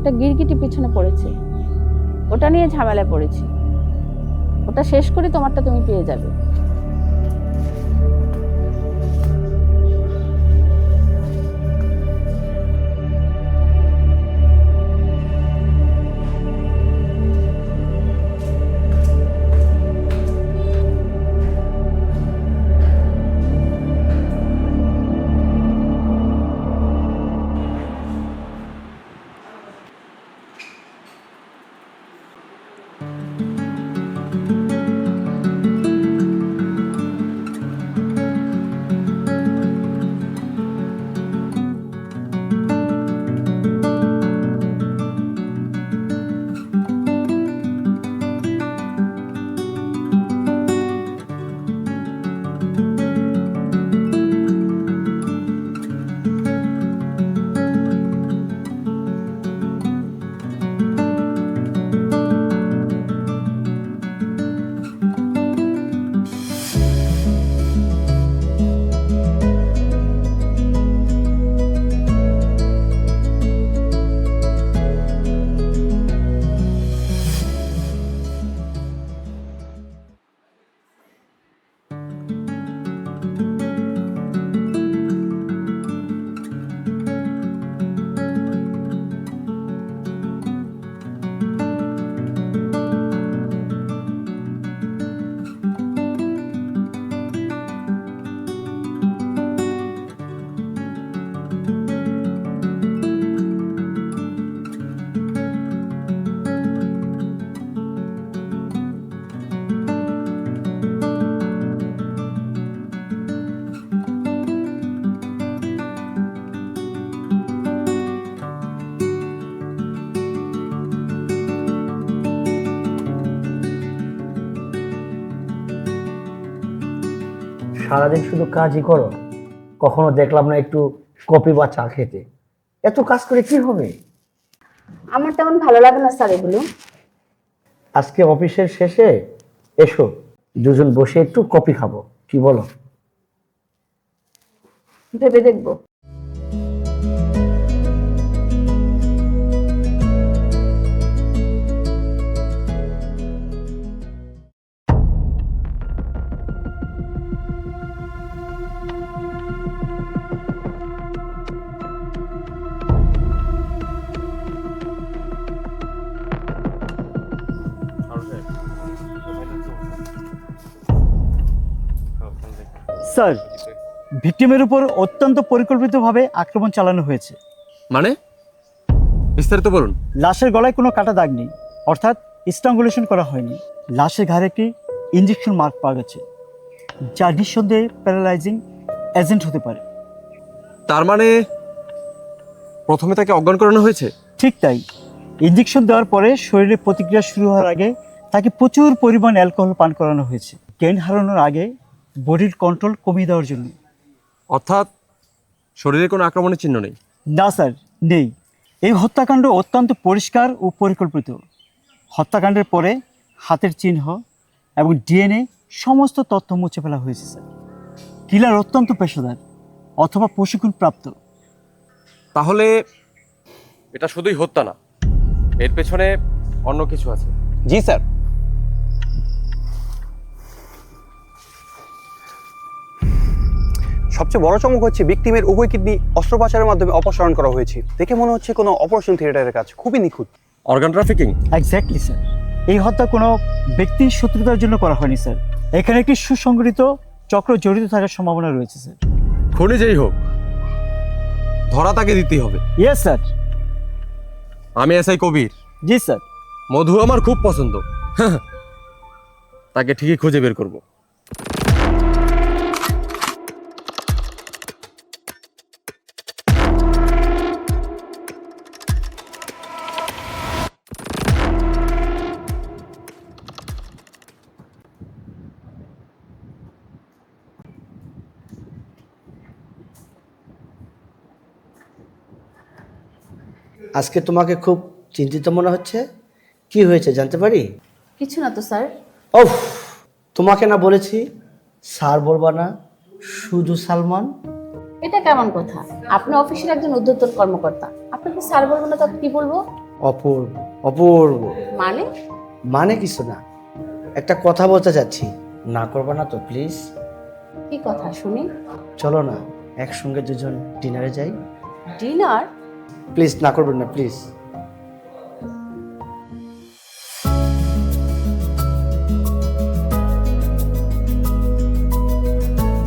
একটা গিরগিটি পিছনে পড়েছে। ওটা নিয়ে ঝামেলায় পড়েছি। ওটা শেষ করে তোমারটা তুমি পেয়ে যাবে। সারাদিন শুধু কাজই করো কখনো দেখলাম না একটু কপি বা চা খেতে। এত কাজ করে কি হবে? আমার তেমন ভালো লাগে না স্যার এগুলো। আজকে অফিসের শেষে এসো দুজন বসে একটু কপি খাব কি বলো? ভেবে দেখব। স্যার ভিকটিমের উপর অত্যন্ত পরিকল্পিতভাবে আক্রমণ চালানো হয়েছে। মানে? বিস্তারিত বলুন। লাশের গলায় কোনো কাটা দাগ নেই অর্থাৎ স্ট্রাঙ্গুলেশন করা হয়নি। লাশের ঘাড়ে একটি ইঞ্জেকশন মার্ক পাওয়া গেছে যা নিঃসন্দেহে প্যারালাইজিং এজেন্ট হতে পারে। তার মানে প্রথমে তাকে অজ্ঞান করানো হয়েছে? ঠিক তাই। ইঞ্জেকশন দেওয়ার পরে শরীরে প্রতিক্রিয়া শুরু হওয়ার আগে তাকে প্রচুর পরিমাণ অ্যালকোহল পান করানো হয়েছে। জ্ঞান হারানোর আগে বডির কন্ট্রোল কমিয়ে দেওয়ার জন্য। অর্থাৎ শরীরে কোনো আক্রমণের চিহ্ন নেই? না স্যার নেই। এই হত্যাকাণ্ড অত্যন্ত পরিষ্কার ও পরিকল্পিত। হত্যাকাণ্ডের পরে হাতের চিহ্ন এবং ডিএনএ সমস্ত তথ্য মুছে ফেলা হয়েছে স্যার। কিলার অত্যন্ত পেশাদার অথবা প্রশিক্ষণ প্রাপ্ত তাহলে এটা শুধুই হত্যা না এর পেছনে অন্য কিছু আছে? জি স্যার। সবচেয়ে বড় চমক হচ্ছে ভিকটিমের উভয় কিডনি অস্ত্রোপচারের মাধ্যমে অপসারণ করা হয়েছে। দেখে মনে হচ্ছে কোনো অপারেশন থিয়েটারের কাজ খুবই নিখুঁত। অর্গান ট্রাফিকিং এক্স্যাক্টলি স্যার এই হত্যা কোনো ব্যক্তির শত্রুতার জন্য করা হয়নি স্যার এখানে একটি সুসংগঠিত চক্র জড়িত থাকার সম্ভাবনা রয়েছে স্যার খুনি যেই হোক ধরা তাকে দিতেই হবে। ইয়েস স্যার আমি এসআই কবির। জি স্যার মধু আমার খুব পছন্দ। তাকে ঠিকই খুঁজে বের করব। আজকে তোমাকে খুব চিন্তিত মনে হচ্ছে? কি হয়েছে জানতে পারি? কিছু না তো স্যার। ওফ তোমাকে না বলেছি স্যার বলবা না শুধু সালমান? এটা কেমন কথা? আপনি অফিসের একজন উদ্যোতন কর্মকর্তা। আপনাকে স্যার বলব না তখন কি বলব? অপূর্ব অপূর্ব। মানে? মানে কিছু না। একটা কথা বলতে চাচ্ছি। না করবা না তো প্লিজ। কি কথা শুনি। চলো না একসঙ্গে দুজন ডিনারে যাই। ডিনার? প্লিজ না করবেন না প্লিজ।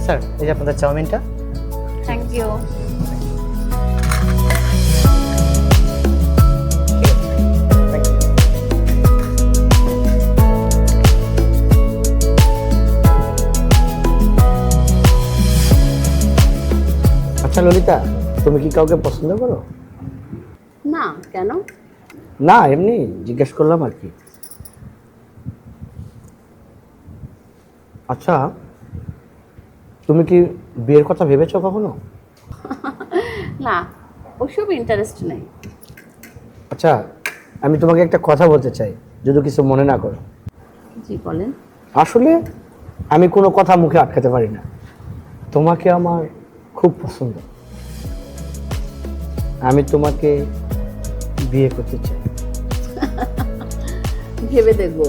স্যার এই যে আপনাদের চাউমিনটা। থ্যাংক ইউ আচ্ছা ললিতা তুমি কি কাউকে পছন্দ করো? না কেন? না এমনি জিজ্ঞেস করলাম আর কি। আচ্ছা তুমি কি বিয়ের কথা ভেবেছো কখনো? না ওসব ইন্টারেস্ট নেই। আচ্ছা আমি তোমাকে একটা কথা বলতে চাই যদি কিছু মনে না করো। জি বলেন। আসলে আমি কোনো কথা মুখে আটকাতে পারি না। তোমাকে আমার খুব পছন্দ। আমি তোমাকে বিয়ে করতে চাই। ভেবে দেখব।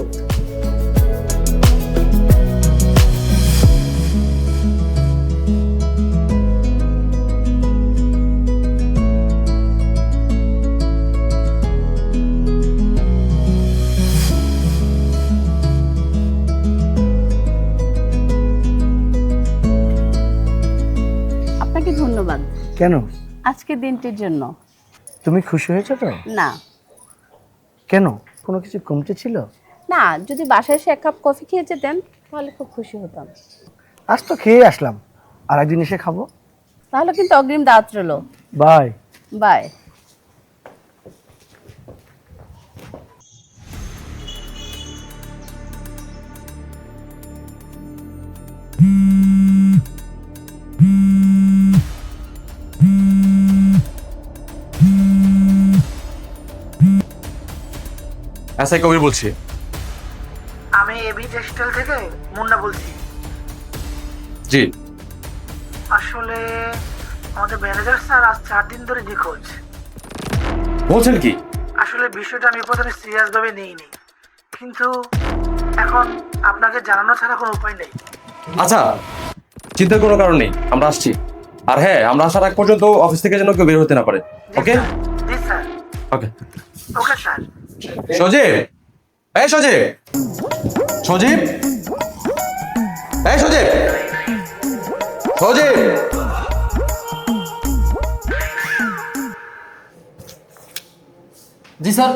আপনাকে ধন্যবাদ। কেন? আজকের দিনটির জন্য। তুমি খুশি হয়েছো তো? না। কেন? কোনো কিছু কমতে ছিল? না যদি বাসায় এসে এক কাপ কফি খেয়ে যেতেন তাহলে খুব খুশি হতাম। আজ তো খেয়ে আসলাম। আর একদিন এসে খাব। তাহলে কিন্তু অগ্রিম দাঁত রলো বাই। বাই। এসআই কবির বলছি। আমি এবি টেক্সটাইল থেকে মুন্না বলছি। জি। আসলে আমাদের ম্যানেজার স্যার আজ চার দিন ধরে নিখোঁজ। বলছেন কি? আসলে বিষয়টা আমি প্রথমে সিরিয়াস ভাবে নেইনি। কিন্তু এখন আপনাকে জানানো ছাড়া কোনো উপায় নেই। আচ্ছা চিন্তার কোনো কারণ নেই আমরা আসছি। আর হ্যাঁ আমরা আসার আগ পর্যন্ত অফিস থেকে যেন কেউ বের হতে না পারে। জি ওকে? স্যার। জি sir. Okay. Okay sir. Sajib? এই সজীব। সজীব? এই সজীব। সজীব। জি স্যার।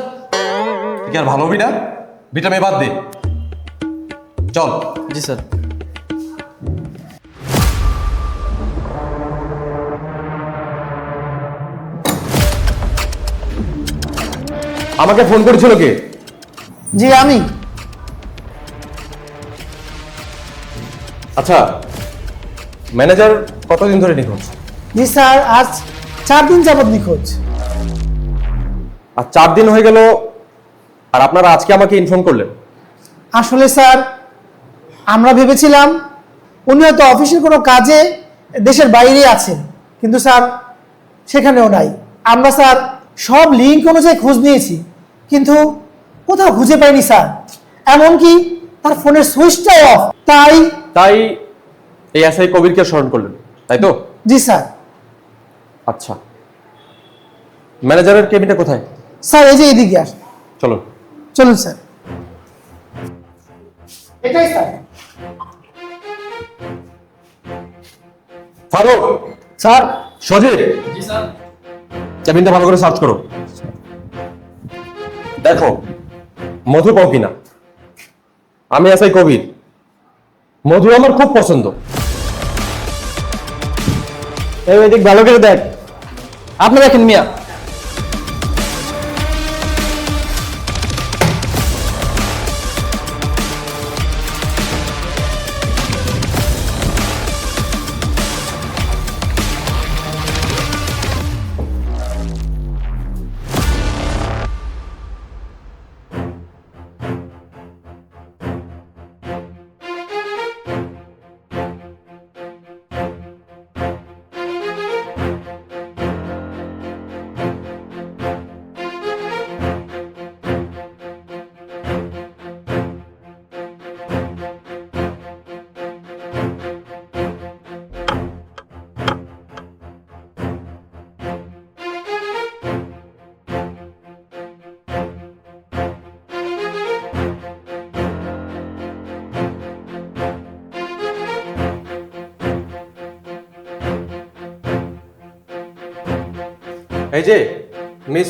কি আর ভালো হবি না? বিটা মেয়ে বাদ দে। চল। জি স্যার। আমাকে ফোন করেছিল কে? জি আমি। আচ্ছা ম্যানেজার কতদিন ধরে নিখোঁজ? জি স্যার আজ চার দিন যাবৎ নিখোঁজ। আর চার দিন হয়ে গেল আর আপনারা আজকে আমাকে ইনফর্ম করলেন? আসলে স্যার আমরা ভেবেছিলাম উনি হয়তো অফিসের কোনো কাজে দেশের বাইরে আছেন কিন্তু স্যার সেখানেও নাই। আমরা স্যার সব লিঙ্ক অনুযায়ী খোঁজ নিয়েছি। কিন্তু কোথাও খুঁজে পাইনি স্যার। এমনকি তার ফোনের সুইচটাও অফ। তাই তাই এই এসআই কবিরকে স্মরণ করলেন তাই তো? জি স্যার। আচ্ছা। ম্যানেজারের কেবিনটা কোথায়? স্যার এই যে এদিকে আস চলো। চলুন স্যার। এটাই স্যার। ফারুক! স্যার। সজীব! জি স্যার। কেবিনটা ভালো করে সার্চ করো। দেখো, মধু পাও কিনা? আমি আসাই কবির। মধু আমার খুব পছন্দ। এই ভালো করে দেখ। আপনি দেখেন মিয়া। এই যে মিস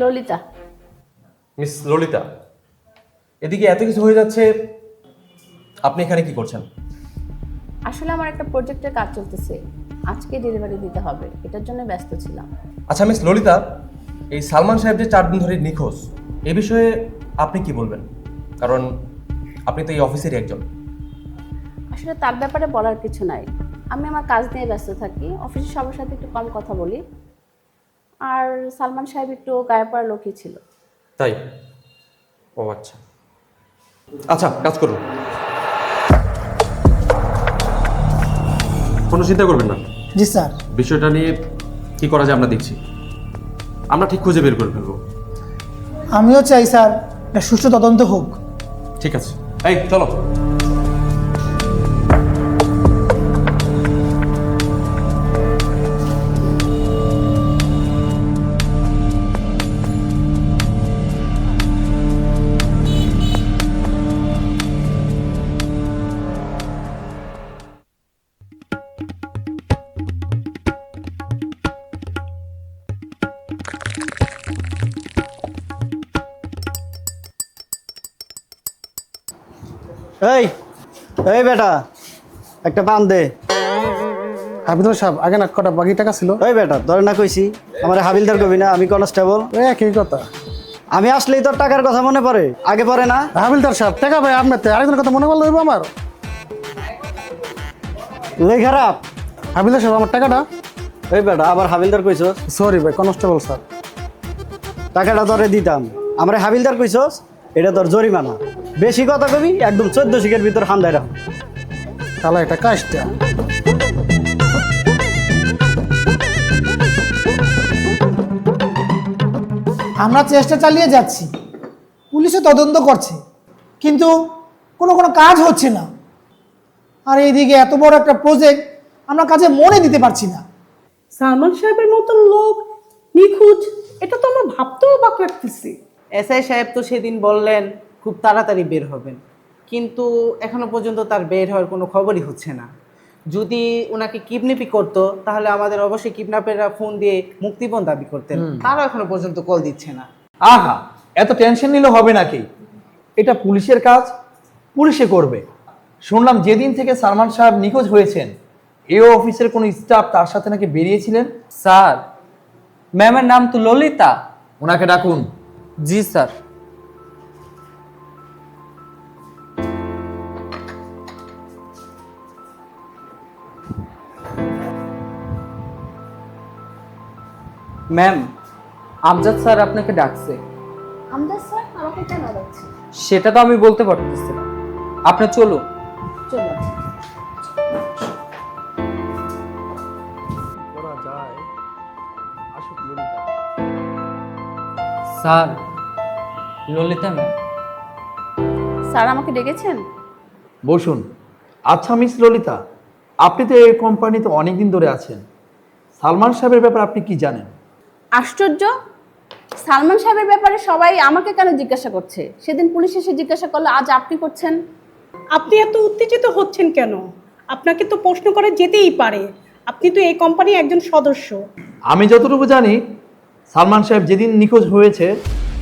ললিতা। মিস ললিতা এদিকে এত কিছু হয়ে যাচ্ছে আপনি এখানে কি করছেন? আসলে আমার একটা প্রজেক্টের কাজ চলতেছে। আজকে ডেলিভারি দিতে হবে এটার জন্য ব্যস্ত ছিলাম। আচ্ছা মিস ললিতা এই সালমান সাহেব যে চার দিন ধরে নিখোঁজ এ বিষয়ে আপনি কি বলবেন? কারণ আপনি তো এই অফিসেরই একজন। আসলে তার ব্যাপারে বলার কিছু নাই। আমি আমার কাজ নিয়ে ব্যস্ত থাকি অফিসের সবার সাথে একটু কম কথা বলি। আর সালমান সাহেব একটু গায়ে পড়ার লোকই ছিল। তাই? ও আচ্ছা। আচ্ছা কাজ করুন। কোনো চিন্তা করবেন না। জি স্যার। বিষয়টা নিয়ে কি করা যায় আমরা দেখছি। আমরা ঠিক খুঁজে বের করে ফেলব। আমিও চাই স্যার একটা সুষ্ঠু তদন্ত হোক। ঠিক আছে। এই চলো। এই বেটা একটা পান দে। হাবিদুল সাহেব আগে না কটা বাকি টাকা ছিল? ওই বেটা ধরে না কইছি আমার হাবিলদার কবি না আমি কনস্টেবল। একই কথা। আমি আসলেই তোর টাকার কথা মনে পড়ে আগে পড়ে না? হাবিলদার সাহেব টাকা ভাই আপনার আরেকজনের কথা মনে করলে আমার। তুই খারাপ। হাবিলদার সাহেব আমার টাকাটা? ওই বেটা আবার হাবিলদার কইছস? সরি ভাই কনস্টেবল স্যার। টাকাটা তোরে দিতাম। আমরা হাবিলদার কইছস এটা তোর জরিমানা। বেশি কথা কবি একদম চোদ্দ শিখের ভিতর হান্দায় রাখ তাহলে এটা কাজটা। আমরা চেষ্টা চালিয়ে যাচ্ছি। পুলিশে তদন্ত করছে। কিন্তু কোনো কোনো কাজ হচ্ছে না। আর এইদিকে এত বড় একটা প্রজেক্ট আমরা কাজে মনে দিতে পারছি না। সালমান সাহেবের মতন লোক নিখুঁজ এটা তো আমরা ভাবতেও অবাক লাগতেছি। এসআই সাহেব তো সেদিন বললেন খুব তাড়াতাড়ি বের হবেন। কিন্তু এখনও পর্যন্ত তার বের হওয়ার কোনো খবরই হচ্ছে না। যদি ওনাকে কিডন্যাপই করতো তাহলে আমাদের অবশ্যই কিডন্যাপেরা ফোন দিয়ে মুক্তিপণ দাবি করতেন। তারাও এখনও পর্যন্ত কল দিচ্ছে না। আহা এত টেনশন নিলে হবে নাকি? এটা পুলিশের কাজ পুলিশে করবে। শুনলাম যেদিন থেকে সালমান সাহেব নিখোঁজ হয়েছেন এও অফিসের কোনো স্টাফ তার সাথে নাকি বেরিয়েছিলেন? স্যার। ম্যামের নাম তো ললিতা। ওনাকে ডাকুন। জি স্যার। ম্যাম আমজাদ স্যার আপনাকে ডাকছে। আমদার স্যার আমাকে কেন রাখছে সেটা তো আমি বলতে পারতেছি না। আপনি চলুন। চলো স্যার ললিতা ম্যাম। স্যার আমাকে ডেকেছেন? বসুন। আচ্ছা মিস ললিতা আপনি তো এই কোম্পানিতে অনেকদিন ধরে আছেন। সালমান সাহেবের ব্যাপারে আপনি কি জানেন? আশ্চর্য। সালমান সাহেবের ব্যাপারে সবাই আমাকে কেন জিজ্ঞাসা করছে? সেদিন পুলিশ এসে জিজ্ঞাসা করল আজ আপনি করছেন? আপনি এত উত্তেজিত হচ্ছেন কেন? আপনাকে তো প্রশ্ন করে যেতেই পারে। আপনি তো এই কোম্পানির একজন সদস্য। আমি যতটুকু জানি সালমান সাহেব যেদিন নিখোঁজ হয়েছে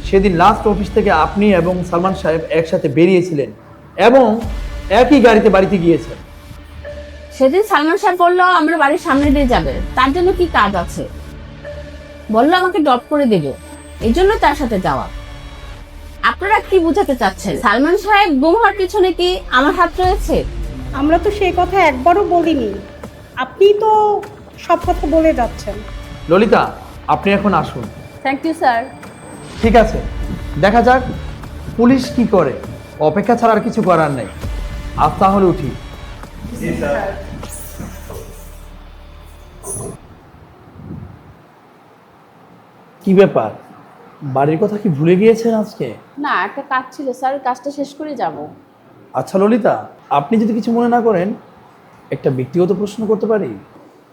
সেদিন লাস্ট অফিস থেকে আপনি এবং সালমান সাহেব একসাথে বেরিয়েছিলেন এবং একই গাড়িতে বাড়িতে গিয়েছেন। সেদিন সালমান সাহেব বলল আমরা বাড়ির সামনে দিয়ে যাবে। তার জন্য কি কাজ আছে? বলল আমাকে ড্রপ করে দেবে এই জন্য তার সাথে যাওয়া। আপনারা কি বোঝাতে চাচ্ছেন? সালমান সাহেব গুম হওয়ার পিছনে কি আমার হাত রয়েছে? আমরা তো সেই কথা একবারও বলিনি। আপনি তো সব কথা বলে যাচ্ছেন। ললিতা আপনি এখন আসুন। থ্যাংক ইউ স্যার ঠিক আছে। দেখা যাক পুলিশ কি করে। অপেক্ষা ছাড়া আর কিছু করার নেই। আজ তাহলে উঠি। কি ব্যাপার? বাড়ির কথা কি ভুলে গিয়েছেন আজকে? না একটা কাজ ছিল স্যার কাজটা শেষ করে যাব। আচ্ছা ললিতা আপনি যদি কিছু মনে না করেন একটা ব্যক্তিগত প্রশ্ন করতে পারি?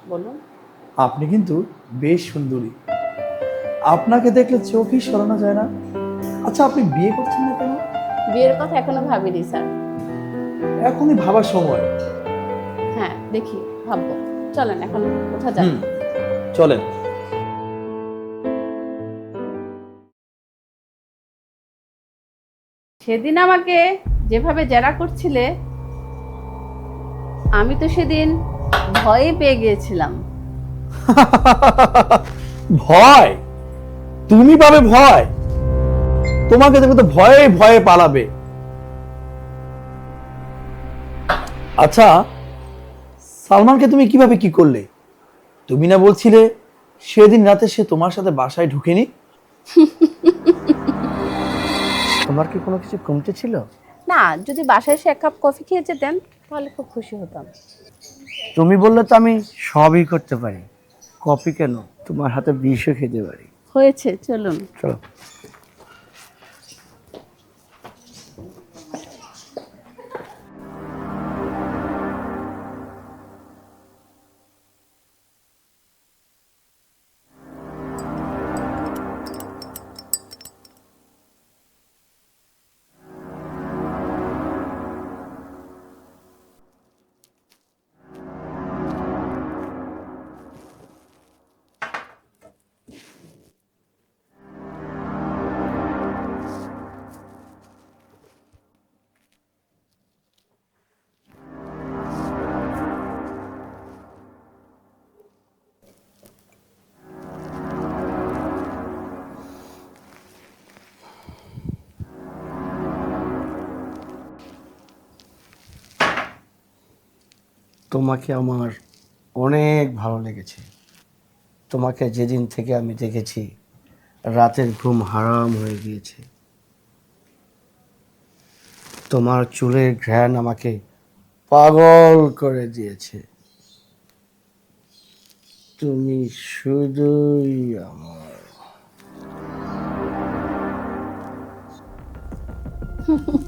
বলুন। আপনি কিন্তু বেশ সুন্দরী। আপনাকে দেখলে চোখই সরানো যায় না। আচ্ছা আপনি বিয়ে করছেন না কেন? বিয়ের কথা এখনও ভাবিনি স্যার। এখনই ভাবার সময়। হ্যাঁ দেখি ভাববো। চলেন এখন কোথা হুম চলেন। সেদিন আমাকে যেভাবে জেরা করছিলে আমি তো সেদিন ভয়ে পেয়ে গিয়েছিলাম। ভয়? তুমি পাবে ভয়। তোমাকে দেখে তো ভয়ে ভয়ে পালাবে। আচ্ছা সালমানকে তুমি কীভাবে কি করলে? তুমি না বলছিলে সেদিন রাতে সে তোমার সাথে বাসায় ঢুকেনি? তোমার কি কোনো কিছু কমতে ছিল? না যদি বাসায় এসে এক কাপ কফি খেয়ে যেতেন তাহলে খুব খুশি হতাম। তুমি বললে তো আমি সবই করতে পারি। কফি কেন? তোমার হাতে বিষও খেতে পারি। হয়েছে চলুন। চলো। তোমাকে আমার অনেক ভালো লেগেছে। তোমাকে যেদিন থেকে আমি দেখেছি, রাতের ঘুম হারাম হয়ে গিয়েছে। তোমার চুলের ঘ্রাণ আমাকে পাগল করে দিয়েছে। তুমি শুধুই আমার।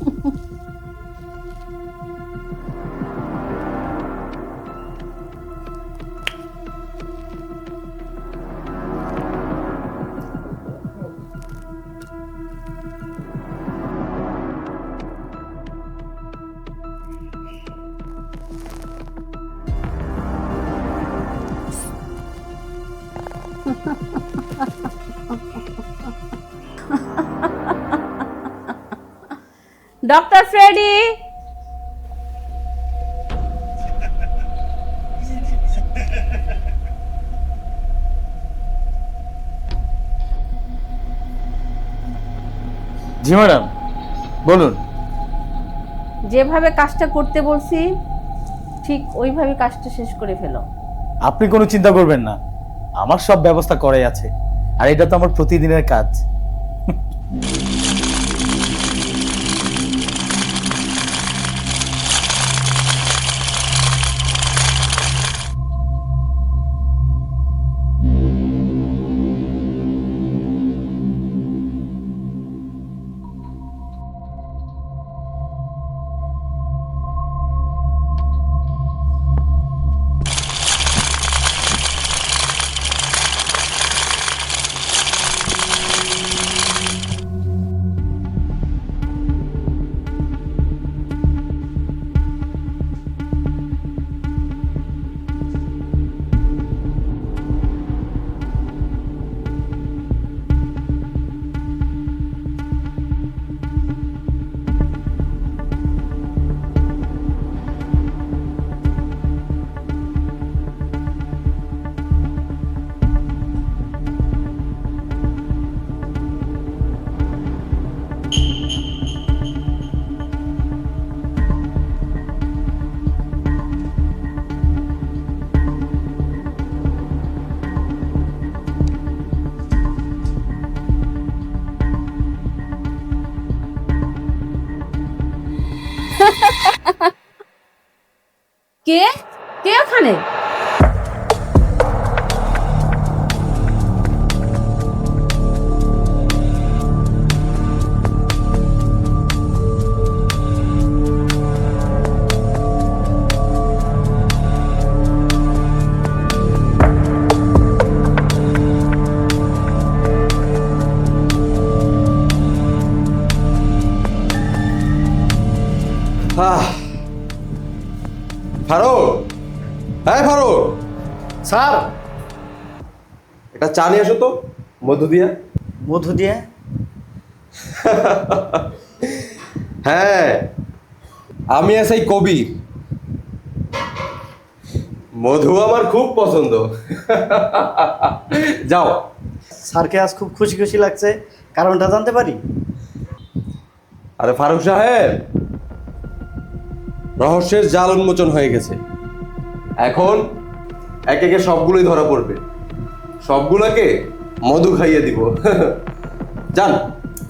ডক্টর ফ্রেডি জি ম্যাডাম বলুন। যেভাবে কাজটা করতে বলছি ঠিক ওইভাবে কাজটা শেষ করে ফেলো। আপনি কোনো চিন্তা করবেন না। আমার সব ব্যবস্থা করাই আছে। আর এটা তো আমার প্রতিদিনের কাজ। কে? কে ওখানে? স্যার! এটা চা নিয়ে আসো তো মধু দিয়া। মধু দিয়া? হ্যাঁ আমি এসআই কবির মধু আমার খুব পছন্দ। যাও। স্যারকে আজ খুব খুশি খুশি লাগছে কারণটা জানতে পারি? আরে ফারুক সাহেব রহস্যের জাল উন্মোচন হয়ে গেছে। এখন এক একে সবগুলোই ধরা পড়বে। সবগুলোকে মধু খাইয়ে দিব। যান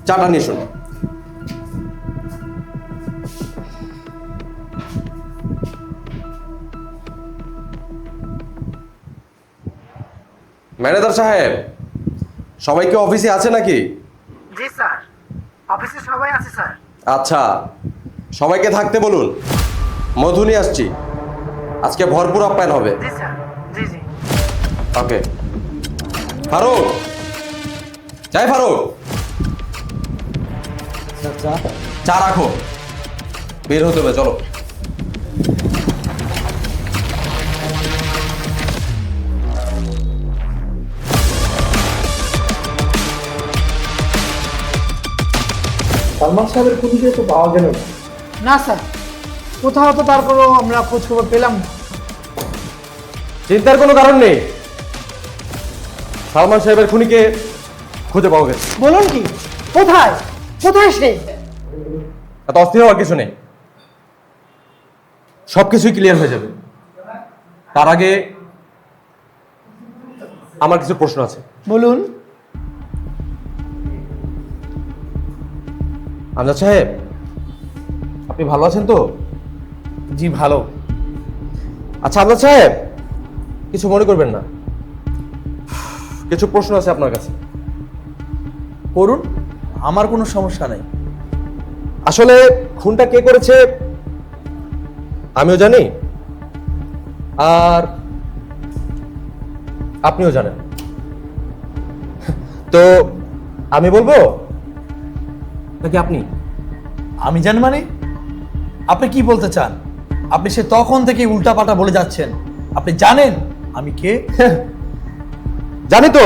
চাটা নিয়ে শুনুন ম্যানেজার সাহেব সবাই কি অফিসে আছে নাকি? জি স্যার। অফিসে সবাই আছে স্যার। আচ্ছা সবাইকে থাকতে বলুন। মধু নিয়ে আসছি। আজকে ভরপুর আপ্যায়ন হবে। জি স্যার। ওকে। ফারুক! যাই ফারুক। চা? রাখো। বের হতে হবে চলো। সালমান সাহেবের খুঁজে তো পাওয়া গেল। না না স্যার। কোথাও তো তারপরও আমরা খোঁজ খবর পেলাম চিন্তার কোনো কারণ নেই। সালমান সাহেবের খুনিকে খুঁজে পাওয়া গেছে। বলুন কি? কোথায়? কোথায় সে? এত অস্থির হওয়ার কিছু নেই। সব কিছুই ক্লিয়ার হয়ে যাবে। তার আগে আমার কিছু প্রশ্ন আছে। বলুন। আমজাদ সাহেব আপনি ভালো আছেন তো? জি ভালো। আচ্ছা আমজাদ সাহেব কিছু মনে করবেন না। কিছু প্রশ্ন আছে আপনার কাছে? করুন আমার কোনো সমস্যা নেই। আসলে খুনটা কে করেছে আমিও জানি আর আপনিও জানেন। তো আমি বলব? নাকি আপনি? আমি জানি মানে? আপনি কি বলতে চান? আপনি সে তখন থেকে উল্টাপাল্টা বলে যাচ্ছেন। আপনি জানেন আমি কে? জানি তো।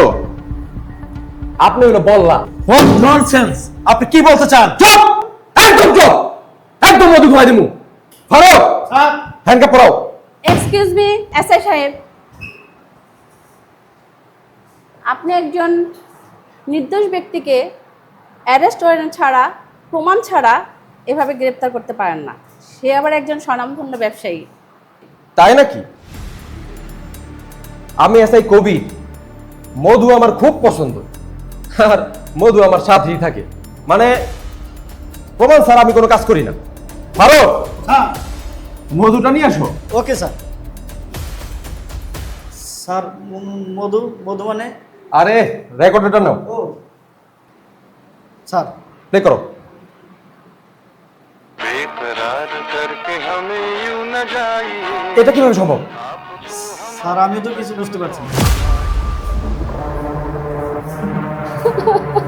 আপনি হলো বললা হোয়াট ননসেন্স আপনি কি বলতে চান? চুপ! একদম চুপ! একদম মধু ঘুমাই দিমু। ফারুক হ্যান্ডকাপ পরাও। এক্সকিউজ মি এসআই সাহেব। আপনি একজন নির্দোষ ব্যক্তিকে অ্যারেস্ট ওয়ারেন্ট ছাড়া প্রমাণ ছাড়া এভাবে গ্রেপ্তার করতে পারেন না। সে আবার একজন স্বনামধন্য ব্যবসায়ী। তাই নাকি? আমি এসআই কবি। মধু আমার খুব পছন্দ। আর মধু আমার সাথেই থাকে। মানে প্রমাণ স্যার আমি কোনো কাজ করি না। পারো? মধুটা নিয়ে আসো। Okay sir. স্যার মধু মধু মানে? আরে রেকর্ডটা নাও। ও। স্যার। প্লে করো। এটা কীভাবে সম্ভব? স্যার আমিও তো কিছু বুঝতে পারছি না। Ha ha ha!